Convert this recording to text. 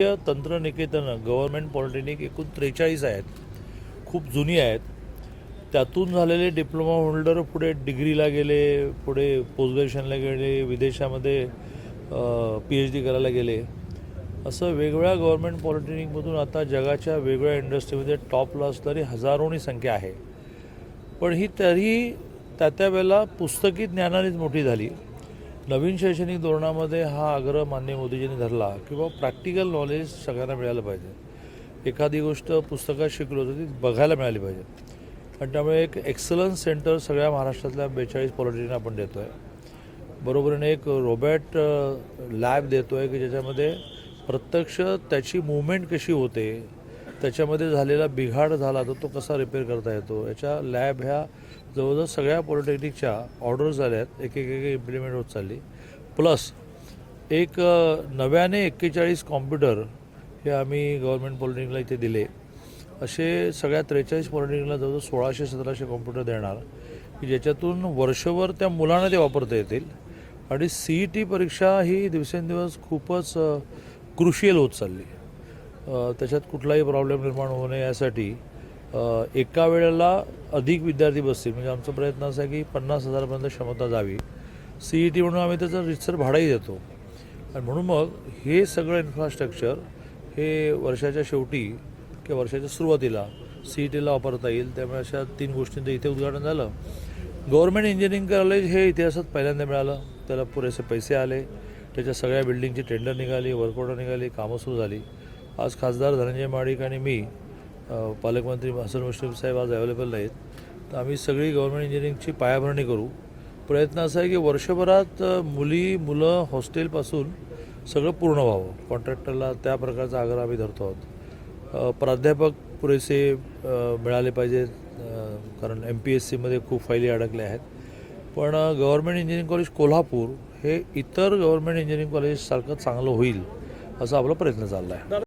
राष्ट्रीय तंत्रनिकेतन government polytechnic एकूण त्रेचाळीस आहेत. खूप जुनी आहेत. त्यातून झालेले डिप्लोमा होल्डर पुढे डिग्रीला गेले पुढे पोस्ट ग्रॅज्युएशनला गेले विदेशामध्ये पी एच डी करायला गेले. असं वेगवेगळ्या गव्हर्नमेंट पॉलिटेक्निकमधून आता जगाच्या वेगवेगळ्या इंडस्ट्रीमध्ये टॉपला असणारी हजारोनी संख्या आहे. पण ही तरी त्या त्या वेळेला पुस्तकी ज्ञानानेच मोठी झाली. नवीन शैक्षणिक धोरणामध्ये हा आग्रह मान्य मोदीजींनी धरला की बाबा प्रॅक्टिकल नॉलेज सगळ्यांना मिळालं पाहिजे. एखादी गोष्ट पुस्तकात शिकलो तर ती बघायला मिळाली पाहिजे. आणि त्यामुळे एक एक्सलन्स सेंटर सगळ्या महाराष्ट्रातल्या बेचाळीस पॉलिटिशियन आपण देतो आहे बरोबरीने एक रोबॅट लॅब देतो आहे की ज्याच्यामध्ये प्रत्यक्ष त्याची मुवमेंट कशी होते त्याच्यामध्ये झालेला बिघाड झाला तर तो कसा रिपेअर करता येतो? याच्या लॅब ह्या जवळजवळ सगळ्या पॉलिटेक्निकच्या ऑर्डर झाल्या आहेत एक एक एक इम्प्लिमेंट होत चालली. प्लस एक नव्याने एक्केचाळीस कॉम्प्युटर हे आम्ही गव्हर्नमेंट पॉलिटेक्निकला इथे दिले. असे सगळ्या त्रेचाळीस पॉलिटेक्निकला जवळजवळ सोळाशे सतराशे कॉम्प्युटर देणार की ज्याच्यातून वर्षभर त्या मुलांना ते वापरता येतील. आणि सी ई टी परीक्षा ही दिवसेंदिवस खूपच क्रुशियल होत चालली. त्याच्यात कुठलाही प्रॉब्लेम निर्माण होऊ नये यासाठी एका वेळेला अधिक विद्यार्थी बसतील. म्हणजे आमचा प्रयत्न असा आहे की पन्नास हजारापर्यंत क्षमता जावी. सी ई टी म्हणून आम्ही त्याचं रितसर भाडंही देतो. आणि म्हणून मग हे सगळं इन्फ्रास्ट्रक्चर हे वर्षाच्या शेवटी किंवा वर्षाच्या सुरुवातीला सी ई टीला वापरता येईल. त्यामुळे अशा तीन गोष्टींचं इथे उद्घाटन झालं. गव्हर्नमेंट इंजिनिअरिंग कॉलेज हे इतिहासात पहिल्यांदा मिळालं. त्याला पुरेसे पैसे आले. त्याच्या सगळ्या बिल्डिंगची टेंडर निघाली वर्कआउट निघाली कामं सुरू झाली. आज खासदार धनंजय महाडिक आणि मी पालकमंत्री हसन मुश्रीफ साहेब आज अवेलेबल नाहीत. तर आम्ही सगळी गव्हर्नमेंट इंजिनिअरिंगची पायाभरणी करू. प्रयत्न असा आहे की वर्षभरात मुली मुलं हॉस्टेलपासून सगळं पूर्ण व्हावं. कॉन्ट्रॅक्टरला त्या प्रकारचा आग्रह आम्ही धरतो आहोत. प्राध्यापक पुरेसे मिळाले पाहिजेत. कारण एम पी एस सीमध्ये खूप फायली अडकल्या आहेत. पण गव्हर्नमेंट इंजिनिअरिंग कॉलेज कोल्हापूर हे इतर गव्हर्नमेंट इंजिनिअरिंग कॉलेजसारखं चांगलं होईल असा आपला प्रयत्न चालला आहे